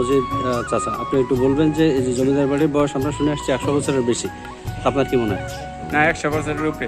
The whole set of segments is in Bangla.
মজিদ চাচা আপনি একটু বলবেন যে এই যে জমিদার বাড়ির বয়স আমরা শুনে আসছি একশো বছরের বেশি। আপনার কি মনে হয়? না একশো বছরের উপরে।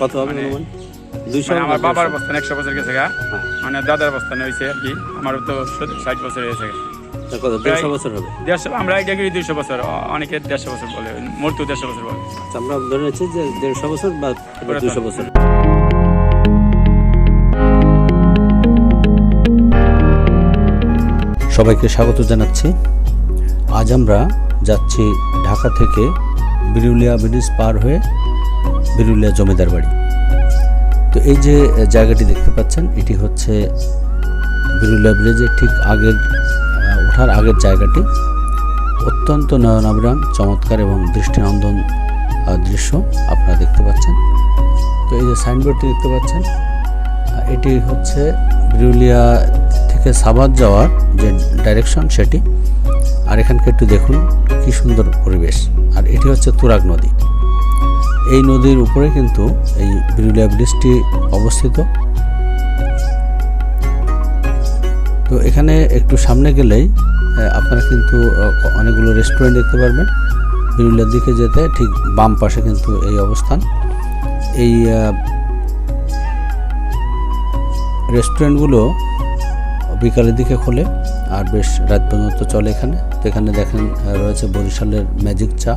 কত হবে মানে- দুইশো মানে আমার বাবার? অবস্থান একশো বছর গেছে গা। হ্যাঁ। মানে দাদার অবস্থান হয়েছে আর কি। আমার তো ষাট বছর হয়েছে। কত দেড়শো বছর হবে? দেড়শো আমরা এটা করি দুইশো বছর অনেকে দেড়শো বছর বলে মূর্তি দেড়শো বছর বলে। আচ্ছা, আমরা ধরে নিচ্ছি যে দেড়শো বছর বা দুশো বছর। সবাইকে স্বাগত জানাচ্ছি। আজ আমরা যাচ্ছি ঢাকা থেকে বিরুলিয়া ব্রিজ পার হয়ে বিরুলিয়া জমিদার বাড়ি। তো এই যে জায়গাটি দেখতে পাচ্ছেন, এটি হচ্ছে বিরুলিয়া ব্রিজের ঠিক আগের ওঠার আগের জায়গাটি। অত্যন্ত নয়নাভিরাম, চমৎকার এবং দৃষ্টিনন্দন দৃশ্য আপনারা দেখতে পাচ্ছেন। তো এই যে সাইনবোর্ডটি দেখতে পাচ্ছেন এটি হচ্ছে বিরুলিয়া থেকে সাবাদ যাওয়ার যে ডাইরেকশন সেটি, আর এখানকে একটু দেখুন কি সুন্দর পরিবেশ। আর এটি হচ্ছে তুরাগ নদী। এই নদীর উপরে কিন্তু এই বিরুলিয়া ব্রিজটি অবস্থিত। তো এখানে একটু সামনে গেলেই আপনারা কিন্তু অনেকগুলো রেস্টুরেন্ট দেখতে পারবেন। বিরুলিয়ার দিকে যেতে ঠিক বাম পাশে কিন্তু এই অবস্থান। এই রেস্টুরেন্টগুলো বিকালের দিকে খোলে, আর বেশ রাত পর্যন্ত চলে এখানে। তো এখানে দেখেন রয়েছে বরিশালের ম্যাজিক চা।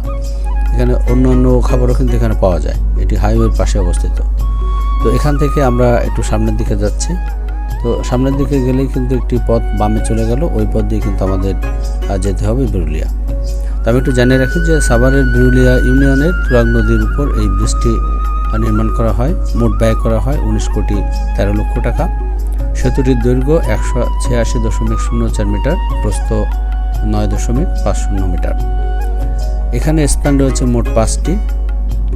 এখানে অন্য অন্য খাবারও কিন্তু এখানে পাওয়া যায়। এটি হাইওয়ের পাশে অবস্থিত। তো এখান থেকে আমরা একটু সামনের দিকে যাচ্ছি। তো সামনের দিকে গেলেই কিন্তু একটি পথ বামে চলে গেল। ওই পথ দিয়ে কিন্তু আমাদের যেতে হবে বিরুলিয়া। তো আমি একটু জানিয়ে রাখি যে সাভারের বিরুলিয়া ইউনিয়নের তুরাগ নদীর উপর এই ব্রিজটি নির্মাণ করা হয়, মোট ব্যয় করা হয় উনিশ কোটি তেরো লক্ষ টাকা। সেতুটির দৈর্ঘ্য একশো ছিয়াশি দশমিক শূন্য চার মিটার, প্রস্থ নয় দশমিক পাঁচ শূন্য মিটার। এখানে স্থান রয়েছে মোট পাঁচটি।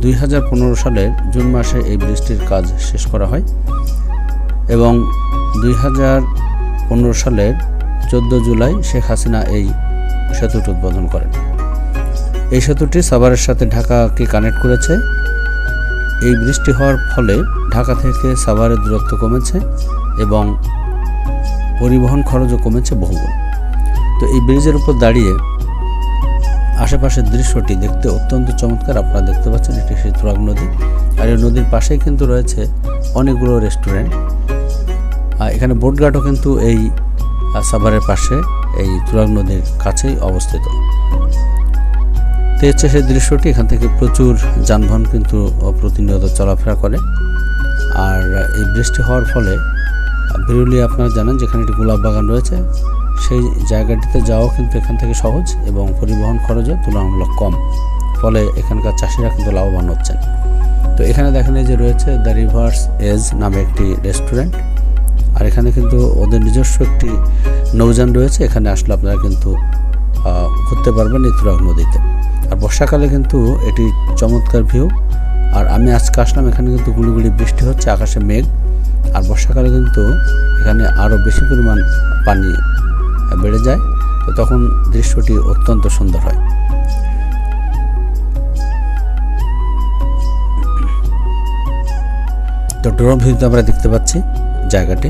দুই হাজার পনেরো সালের জুন মাসে এই ব্রিজটির কাজ শেষ করা হয় এবং দুই হাজার পনেরো সালের চোদ্দ জুলাই শেখ হাসিনা এই সেতুটি উদ্বোধন করেন। এই সেতুটি সাভারের সাথে ঢাকাকে কানেক্ট করেছে। এই বৃষ্টি হওয়ার ফলে ঢাকা থেকে সাভারের দূরত্ব কমেছে। এবং পরিবহন খরচও কমেছে বহুগুণ। তো এই ব্রিজের উপর দাঁড়িয়ে আশেপাশের দৃশ্যটি দেখতে অত্যন্ত চমৎকার। আপনারা দেখতে পাচ্ছেন এটি সেই তুরাগ নদী। আর এই নদীর পাশেই কিন্তু রয়েছে অনেকগুলো রেস্টুরেন্ট। আর এখানে বোটঘাটও কিন্তু এই সাভারের পাশে এই তুরাগ নদীর কাছেই অবস্থিত। তো সেই দৃশ্যটি। এখান থেকে প্রচুর যানবাহন কিন্তু প্রতিনিয়ত চলাফেরা করে। আর এই বৃষ্টি হওয়ার ফলে আহ, বিরুলিয়া আপনারা জানেন যেখানে একটি গোলাপ বাগান রয়েছে সেই জায়গাটিতে যাওয়াও কিন্তু এখান থেকে সহজ এবং পরিবহন খরচও তুলনামূলক কম। ফলে এখানকার চাষিরা কিন্তু লাভবান হচ্ছেন। তো এখানে দেখেন যে রয়েছে দ্য রিভার্স এজ নামে একটি রেস্টুরেন্ট। আর এখানে কিন্তু ওদের নিজস্ব একটি নৌযান রয়েছে এখানে আসলে আপনারা কিন্তু ঘুরতে পারবেন এই তুরাগ নদীতে। আর বর্ষাকালে কিন্তু এটি চমৎকার ভিউ। আর আমি আজকে আসলাম এখানে কিন্তু গুলিগুলি বৃষ্টি হচ্ছে আকাশে মেঘ। আর বর্ষাকালে কিন্তু এখানে আরও বেশি পরিমাণ পানি বেড়ে যায়, তো তখন দৃশ্যটি অত্যন্ত সুন্দর হয়। তো ড্রোন ভিউতে আমরা দেখতে পাচ্ছি জায়গাটি।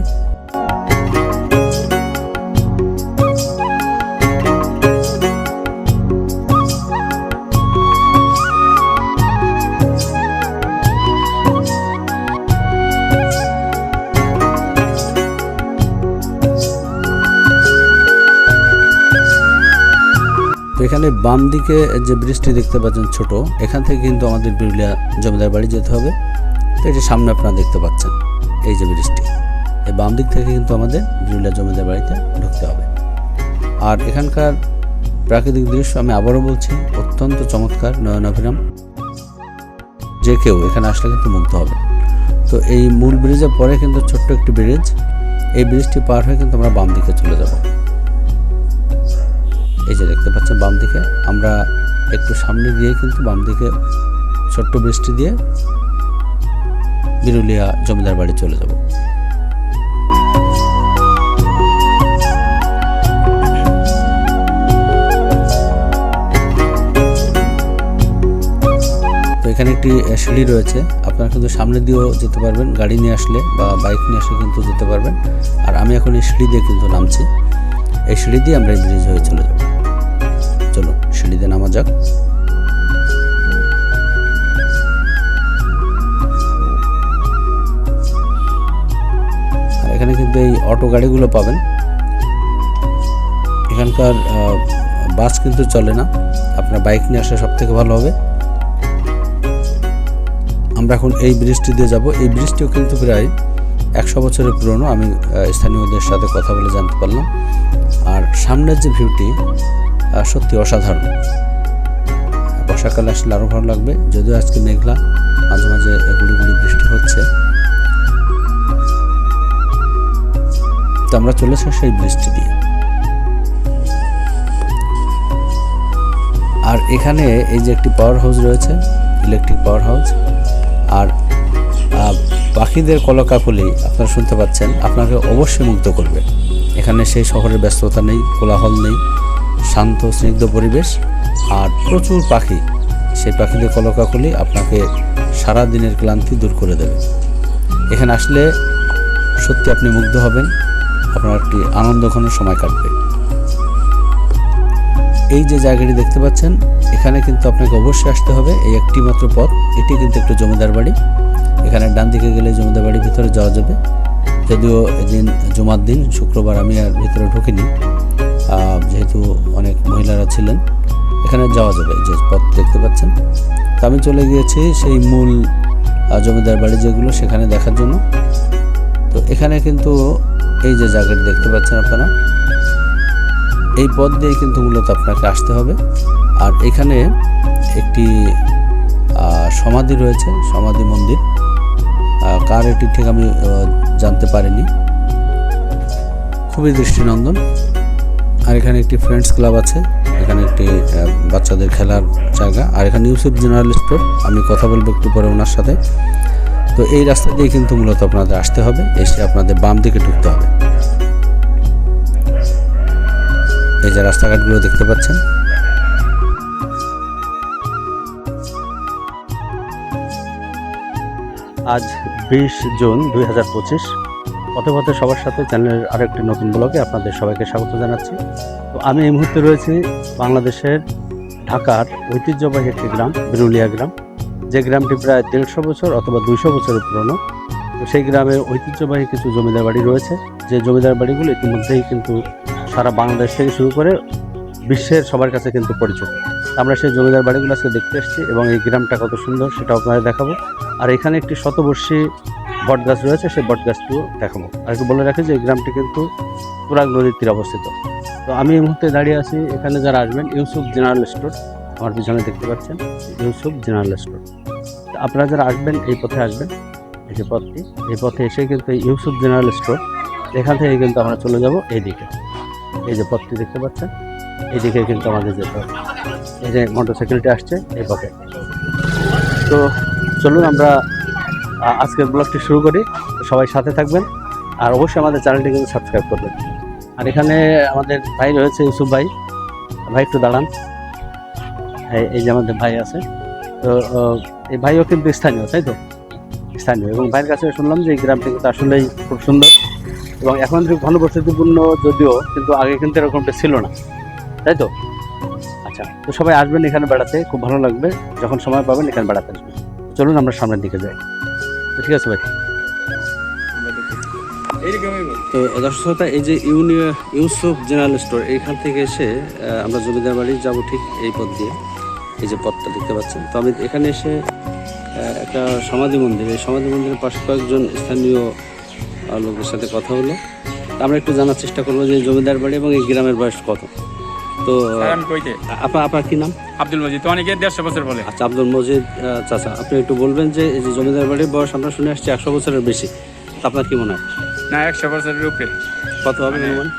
এখানে বাম দিকে যে ব্রিজটি দেখতে পাচ্ছেন ছোট, এখান থেকে কিন্তু আমাদের বিরুলিয়া জমিদার বাড়ি যেতে হবে। তো এটি সামনে আপনারা দেখতে পাচ্ছেন, এই যে ব্রিজটি এই বাম দিক থেকে কিন্তু আমাদের বিরুলিয়া জমিদার বাড়িতে ঢুকতে হবে। আর এখানকার প্রাকৃতিক দৃশ্য আমি আবারও বলছি, অত্যন্ত চমৎকার, নয়নাভিরাম। যে কেউ এখানে আসলে কিন্তু মুগ্ধ হবে। তো এই মূল ব্রিজের পরে কিন্তু ছোট্ট একটি ব্রিজ এই ব্রিজটি পার হয়ে কিন্তু আমরা বাম দিকে চলে যাব। এই যে দেখতে পাচ্ছেন বাম দিকে, আমরা একটু সামনে গিয়ে কিন্তু বাম দিকে ছোট্ট বৃষ্টি দিয়ে বিরুলিয়া জমিদার বাড়ি চলে যাব। তো এখানে একটি সিঁড়ি রয়েছে, আপনারা কিন্তু সামনে দিয়েও যেতে পারবেন, গাড়ি নিয়ে আসলে বা বাইক নিয়ে আসলে কিন্তু যেতে পারবেন। আর আমি এখন এই সিঁড়ি দিয়ে কিন্তু নামছি, এই সিঁড়ি দিয়ে আমরা ব্রিজ হয়ে চলে যাব। সিঁড়িতে নামা যাক। এখানে কিন্তু এই অটো গাড়িগুলো পাবেন। এখানকার বাস কিন্তু চলে না। আপনার বাইক নিয়ে আসা সব থেকে ভালো হবে। আমরা এখন এই ব্রিজটি দিয়ে যাব। এই ব্রিজটিও কিন্তু প্রায় একশো বছরের পুরনো। আমি স্থানীয়দের সাথে কথা বলে জানতে পারলাম। আর সামনের যে ভিউটি সত্যি অসাধারণ। বর্ষাকালে আসলে আরও ভালো লাগবে, যদিও আজকে মেঘলা, মাঝে মাঝে গুড়ি গুড়ি বৃষ্টি হচ্ছে। তো আমরা চলেছি সেই বৃষ্টি দিয়ে। আর এখানে এই যে একটি পাওয়ার হাউস রয়েছে ইলেকট্রিক পাওয়ার হাউস আর পাখিদের কলকাকলি, আপনারা শুনতে পাচ্ছেন, আপনাকে অবশ্যই মুগ্ধ করবে। এখানে সেই শহরের ব্যস্ততা নেই, কোলাহল নেই। শান্ত, স্নিগ্ধ পরিবেশ আর প্রচুর পাখি। সেই পাখিদের কলকাকলি আপনাকে সারা দিনের ক্লান্তি দূর করে দেবে। এখানে আসলে সত্যি আপনি মুগ্ধ হবেন। আপনার একটি আনন্দঘন সময় কাটবে। এই যে জায়গাটি দেখতে পাচ্ছেন, এখানে কিন্তু আপনাকে অবশ্যই আসতে হবে। এই একটি মাত্র পথ, এটি কিন্তু একটু জমিদার বাড়ি। এখানে ডান দিকে গেলে জমিদার বাড়ির ভিতরে যাওয়া যাবে। যদিও এদিন জুমার দিন, শুক্রবার আমি আর ভিতরে ঢুকিনি। যেহেতু অনেক মহিলারা ছিলেন, এখানে যাওয়া যাবে যে পথ দেখতে পাচ্ছেন। তো আমি চলে গিয়েছি সেই মূল জমিদার বাড়ি যেগুলো, সেখানে দেখার জন্য। তো এখানে কিন্তু এই যে জায়গাটি দেখতে পাচ্ছেন আপনারা, এই পথ দিয়ে কিন্তু মূলত আপনাকে আসতে হবে। আর এখানে একটি সমাধি রয়েছে, সমাধি মন্দির। কার এটি ঠিক আমি জানতে পারিনি। খুবই দৃষ্টিনন্দন। আর এখানে একটি ফ্রেন্ডস ক্লাব আছে। এখানে একটি বাচ্চাদের খেলার জায়গা। আর এখানে ইউসুফ জেনারেল স্টোর আমি কথা বলব একটু পরে ওনার সাথে। তো এই রাস্তা দিয়ে কিন্তু মূলত আপনাদের আসতে হবে। এসে আপনাদের বাম দিকে ঢুকতে হবে। এই যে রাস্তাঘাটগুলো দেখতে পাচ্ছেন। আজ বিশ জুন দুই হাজার পঁচিশ। পথে পথে সবার সাথে চ্যানেলের আরেকটি নতুন ব্লগে আপনাদের সবাইকে স্বাগত জানাচ্ছি। তো আমি এই মুহূর্তে রয়েছি বাংলাদেশের ঢাকার ঐতিহ্যবাহী একটি গ্রাম, বিরুলিয়া গ্রাম। যে গ্রামটি প্রায় দেড়শো বছর অথবা দুইশো বছরের পুরনো। তো সেই গ্রামের ঐতিহ্যবাহী কিছু জমিদার বাড়ি রয়েছে। যে জমিদার বাড়িগুলো ইতিমধ্যেই কিন্তু সারা বাংলাদেশ থেকে শুরু করে বিশ্বের সবার কাছে কিন্তু পরিচিত। আমরা সেই জমিদার বাড়িগুলো আজকে দেখতে এসেছি এবং এই গ্রামটা কত সুন্দর সেটা আপনাদের দেখাবো। আর এখানে একটি শতবর্ষী বট গাছ রয়েছে, সেই বট গাছটিও দেখাবো। আর বলে রাখি যে এই গ্রামটি কিন্তু তুরাগ নদীর তীরে অবস্থিত। তো আমি এই মুহূর্তে দাঁড়িয়ে আছি, এখানে যারা আসবেন, ইউসুফ জেনারেল স্টোর, আমার পিছনে দেখতে পাচ্ছেন, ইউসুফ জেনারেল স্টোর। আপনারা যারা আসবেন, এই পথে আসবেন, এই যে পথটি, এই পথে এসে কিন্তু ইউসুফ জেনারেল স্টোর, এখান থেকে কিন্তু আমরা চলে যাব এই দিকে এই যে পথটি দেখতে পাচ্ছেন এই দিকে কিন্তু আমাদের যেতে হবে। এই যে মোটরসাইকেলটি আসছে, এই পথে। তো চলুন আমরা আজকের ব্লগটি শুরু করি। সবাই সাথে থাকবেন আর অবশ্যই আমাদের চ্যানেলটি কিন্তু সাবস্ক্রাইব করবেন। আর এখানে আমাদের ভাই রয়েছে, ইউসুফ ভাই। ভাই, একটু দাঁড়ান। এই- যে আমাদের ভাই আছে। তো এই ভাইও কিন্তু স্থানীয়, তাই তো? স্থানীয়। এবং ভাইয়ের কাছে শুনলাম যে এই গ্রামটি কিন্তু আসলেই খুব সুন্দর। এবং এখন ঘনবসতিপূর্ণ যদিও, কিন্তু আগে কিন্তু এরকমটা ছিল না। তাই তো? আচ্ছা তো সবাই আসবেন এখানে বেড়াতে। খুব ভালো লাগবে। যখন সময় পাবেন এখানে বেড়াতে আসবেন। চলুন আমরা সামনের দিকে যাই। ঠিক আছে ভাই। তো দর্শক এই যে ইউনিয়, ইউসুফ জেনারেল স্টোর, এইখান থেকে এসে আমরা জমিদার বাড়ি যাব ঠিক এই পথ দিয়ে, এই যে পথটা দেখতে পাচ্ছেন। তো আমি এখানে এসে একটা সমাধি মন্দির, এই সমাধি মন্দিরের পাশে কয়েকজন স্থানীয় লোকের সাথে কথা হলো। আমরা একটু জানার চেষ্টা করব যে জমিদার বাড়ি এবং এই গ্রামের বয়স কত। তো আপনার আপনার কি নাম? আব্দুল মজিদ অনেকে দেড়শো বছর বলে। আচ্ছা আব্দুল মজিদ চাচা আপনি একটু বলবেন যে এই যে জমিদার বাড়ির বয়স আমরা শুনে আসছি একশো বছরের বেশি। আপনার কি মনে হয়? না একশো বছরের উপরে। কত হবে মানে- অনুমান?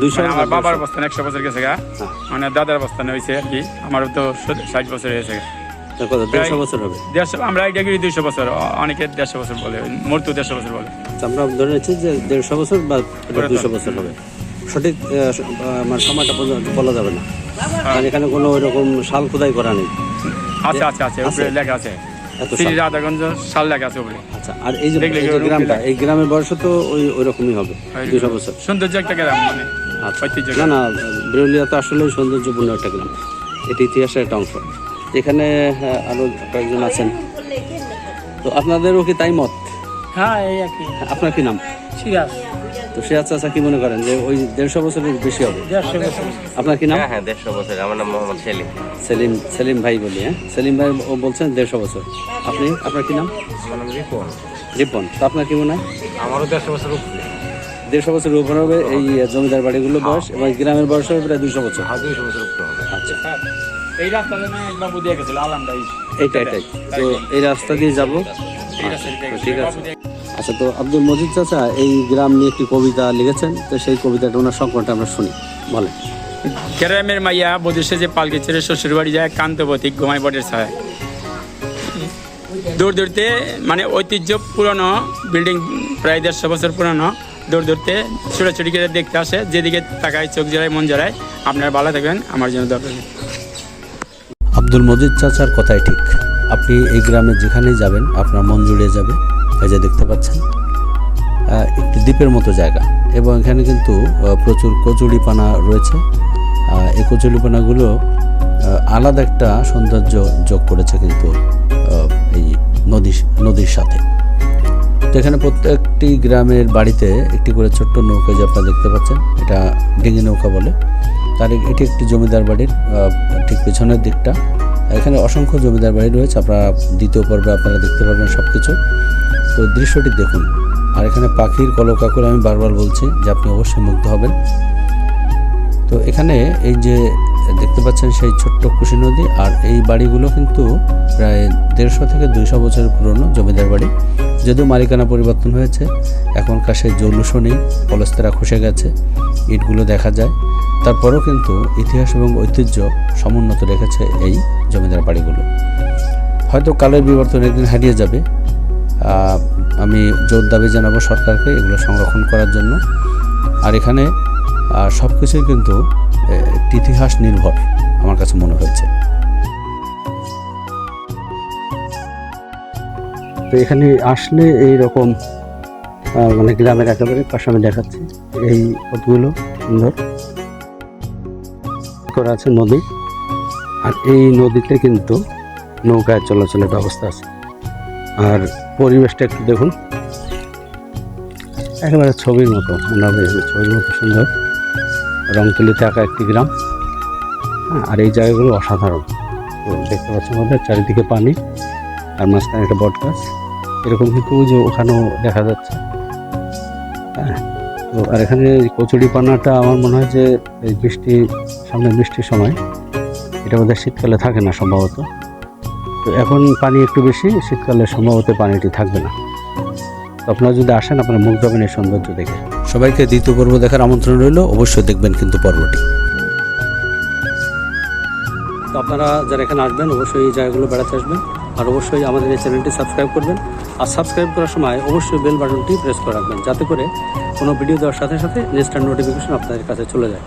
দুইশো মানে আমার বাবার অবস্থান একশো বছর গেছে গা। হ্যাঁ। মানে দাদার অবস্থান হয়েছে আর কি। আমারও তো ষাট বছর হয়েছে। কত দেড়শো বছর হবে? দেড়শো আমরা এটা করি দুইশো বছর। অনেকে দেড়শো বছর বলে মূর্তি দেড়শো বছর বলে। আমরা ধরে নিচ্ছি যে দেড়শো বছর বা দুশো বছর হবে। সঠিক আমার সময়টা পর্যন্ত বলা যাবে না। কারণ এখানে কোনো ওইরকম সাল খোদাই করা নেই। আচ্ছা আচ্ছা আচ্ছা উপরে লেখা আছে। রাধাগঞ্জ সাল লেখা আছে উপরে। আচ্ছা আর এই যে গ্রামটা এই গ্রামের বয়স তো ওই ওই রকমই হবে দুশো বছর। সৌন্দর্য একটা গ্রাম মানে আচ্ছা। না না বিরুলিয়া তো আসলে সৌন্দর্যপূর্ণ একটা গ্রাম। এটি ইতিহাসের একটা অংশ। এখানে হ্যাঁ, কয়েকজন আছেন। তো আপনাদেরও কি তাই মত? হ্যাঁ এই আপনার কি নাম? সিরাজ। তো সে আচ্ছা আচ্ছা কি মনে করেন যে ওই দেড়শো বছরের বেশি হবে? আপনার কি নাম? হ্যাঁ হ্যাঁ দেড়শো বছর আমার নাম মোহাম্মদ সেলিম। সেলিম সেলিম ভাই বলি হ্যাঁ? সেলিম ভাই ও বলছেন দেড়শো বছর। আপনি আপনার কি নাম? আমার নাম রিপন। রিপন তো আপনার কি মনে হয়? আমারও দেড়শো বছর উপরে। দেড়শো বছরের উপর হবে এই জমিদার বাড়িগুলো বয়স এবং গ্রামের বয়স হবে প্রায় দুশো বছর। বছর হবে। আচ্ছা। এই দিয়ে গেছিল তো এই রাস্তা দিয়ে যাব। ঠিক আছে আচ্ছা তো আব্দুল মজিদ চাচা এই গ্রাম নিয়ে একটি কবিতা লিখেছেন তো সেই কবিতাটা ওনার সংকটটা আমরা শুনি। বলে গ্রামের মাইয়া বধূসে যে পালকে ছেড়ে শ্বশুর বাড়ি যায় কান্তবতী ঘুমাই বটের ছায় দূর দূরতে মানে ঐতিহ্য পুরনো বিল্ডিং প্রায় দেড়শো বছর পুরনো দূর দূরতে ছোটাছুটি করে দেখতে আসে যেদিকে তাকায় চোখ জড়ায় মন জড়ায়। আপনারা ভালো থাকবেন আমার জন্য দরকার আব্দুল মজিদ চাচার কথাই ঠিক। আপনি এই গ্রামে যেখানেই যাবেন আপনার মন জুড়ে যাবে। এই যে দেখতে পাচ্ছেন একটি দ্বীপের মতো জায়গা এবং এখানে কিন্তু প্রচুর কচুরিপানা রয়েছে। এই কচুরিপানাগুলো আলাদা একটা সৌন্দর্য যোগ করেছে কিন্তু এই নদীর নদীর সাথে। তো এখানে প্রত্যেকটি গ্রামের বাড়িতে একটি করে ছোট্ট নৌকা যে আপনারা দেখতে পাচ্ছেন, এটা ডিঙি নৌকা বলে। তার এটি একটি জমিদার বাড়ির ঠিক পেছনের দিকটা। এখানে অসংখ্য জমিদার বাড়ি রয়েছে, আপনারা দ্বিতীয় পর্বে আপনারা দেখতে পারবেন সব কিছু তো দৃশ্যটি দেখুন। আর এখানে পাখির কলকাকুল আমি বারবার বলছি যে আপনি অবশ্যই মুগ্ধ হবেন। তো এখানে এই যে দেখতে পাচ্ছেন সেই ছোট্ট কুশি নদী, আর এই বাড়িগুলো কিন্তু প্রায় দেড়শো থেকে দুইশো বছরের পুরনো জমিদার বাড়ি। যদিও মালিকানা পরিবর্তন হয়েছে, এখনকার সেই জৌলুসও নেই পলস্তেরা খসে গেছে, ইটগুলো দেখা যায়। তারপরেও কিন্তু ইতিহাস এবং ঐতিহ্য সমুন্নত রেখেছে এই জমিদার বাড়িগুলো। হয়তো কালের বিবর্তন একদিন হারিয়ে যাবে আমি জোর দাবি জানাব সরকারকে এগুলো সংরক্ষণ করার জন্য। আর এখানে সব কিছুই কিন্তু ইতিহাস নির্ভর, আমার কাছে মনে হয়েছে। তো এখানে আসলে এই রকম মানে গ্রামের একেবারে পাশে আমি দেখাচ্ছি, এই পথগুলো সুন্দর। করা আছে নদী, আর এই নদীতে কিন্তু নৌকায় চলাচলের ব্যবস্থা আছে। আর পরিবেশটা একটু দেখুন। একেবারে ছবির মতো মনে হবে ছবির মতো সুন্দর। রংতুলিতে আঁকা একটি গ্রাম। হ্যাঁ, আর এই জায়গাগুলো অসাধারণ। দেখতে পাচ্ছেন আমাদের চারিদিকে পানি আর মাঝখানে একটা বট গাছ। এরকম কিন্তু যে ওখানেও দেখা যাচ্ছে। হ্যাঁ তো আর এখানে কচুরি পানাটা আমার মনে হয় যে এই বৃষ্টি সামনে বৃষ্টির সময় এটা বোধহয় শীতকালে থাকে না সম্ভবত। তো এখন পানি একটু বেশি, শীতকালে সম্ভবত পানিটি থাকবে না। আপনারা যদি আসেন, আপনারা মুখ হবেন এই সৌন্দর্য দেখে। সবাইকে দ্বিতীয় পর্ব দেখার আমন্ত্রণ রইল, অবশ্যই দেখবেন কিন্তু পর্বটি। তো আপনারা যারা এখানে আসবেন, অবশ্যই এই জায়গাগুলো বেড়াতে আসবেন, আর অবশ্যই আমাদের এই চ্যানেলটি সাবস্ক্রাইব করবেন। আর সাবস্ক্রাইব করার সময় অবশ্যই বেল বাটনটি প্রেস করে রাখবেন, যাতে করে কোনো ভিডিও দেওয়ার সাথে সাথে নেক্সট নোটিফিকেশন আপনাদের কাছে চলে যায়।